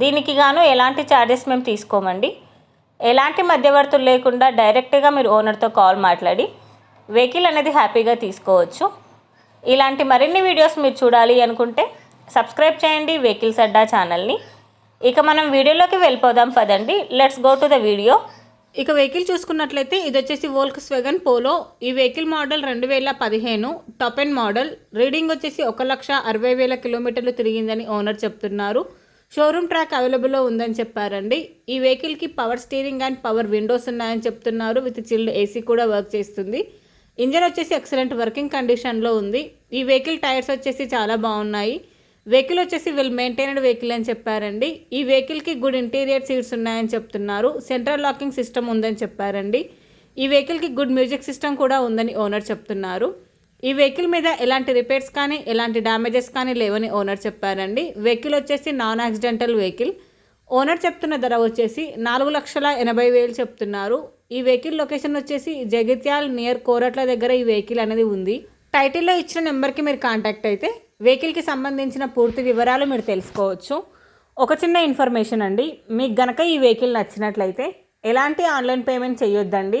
దీనికి గాను ఎలాంటి ఛార్జెస్ మేము తీసుకోమండి. ఎలాంటి మధ్యవర్తులు లేకుండా డైరెక్ట్గా మీరు ఓనర్తో కాల్ మాట్లాడి వెహికల్ అనేది హ్యాపీగా తీసుకోవచ్చు. ఇలాంటి మరిన్ని వీడియోస్ మీరు చూడాలి అనుకుంటే సబ్స్క్రైబ్ చేయండి వెహికల్స్ అడ్డా ఛానల్ని ఇక మనం వీడియోలోకి వెళ్ళిపోదాం పదండి. Let's go to the video ఇక వెహికల్ చూసుకున్నట్లయితే ఇది వచ్చేసి వోల్క్స్ స్వెగన్ పోలో ఈ వెహికల్ మోడల్ రెండు వేల పదిహేను టాప్ అండ్ మోడల్ రీడింగ్ వచ్చేసి ఒక లక్ష అరవై వేల కిలోమీటర్లు తిరిగిందని ఓనర్ చెప్తున్నారు. షోరూమ్ ట్రాక్ అవైలబుల్లో ఉందని చెప్పారండి. ఈ వెహికల్కి power steering and power windows ఉన్నాయని చెప్తున్నారు. విత్ చిల్డ్ ఏసీ కూడా వర్క్ చేస్తుంది. ఇంజన్ వచ్చేసి ఎక్సలెంట్ వర్కింగ్ కండిషన్లో ఉంది. ఈ వెహికల్ టైర్స్ వచ్చేసి చాలా బాగున్నాయి. వెహికల్ వచ్చేసి వెల్ మెయింటైన్డ్ వెహికల్ అని చెప్పారండి. ఈ వెహికల్కి గుడ్ ఇంటీరియర్ సీట్స్ ఉన్నాయని చెప్తున్నారు. సెంట్రల్ లాకింగ్ సిస్టమ్ ఉందని చెప్పారండి. ఈ వెహికల్కి గుడ్ మ్యూజిక్ సిస్టమ్ కూడా ఉందని ఓనర్ చెప్తున్నారు. ఈ వెహికల్ మీద ఎలాంటి రిపేర్స్ కానీ ఎలాంటి డ్యామేజెస్ కానీ లేవని ఓనర్ చెప్పారండి. వెహికల్ వచ్చేసి నాన్ యాక్సిడెంటల్ వెహికల్. ఓనర్ చెప్తున్న ధర వచ్చేసి నాలుగు లక్షల ఎనభై వేలు చెప్తున్నారు. ఈ వెహికల్ లొకేషన్ వచ్చేసి జగిత్యాల్ నియర్ కోరట్ల దగ్గర ఈ వెహికల్ అనేది ఉంది. టైటిల్లో ఇచ్చిన నెంబర్కి మీరు కాంటాక్ట్ అయితే వెహికల్కి సంబంధించిన పూర్తి వివరాలు మీరు తెలుసుకోవచ్చు. ఒక చిన్న ఇన్ఫర్మేషన్ అండి. మీకు గనక ఈ వెహికల్ నచ్చినట్లయితే ఎలాంటి ఆన్లైన్ పేమెంట్ చేయొద్దండి.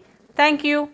Thank you.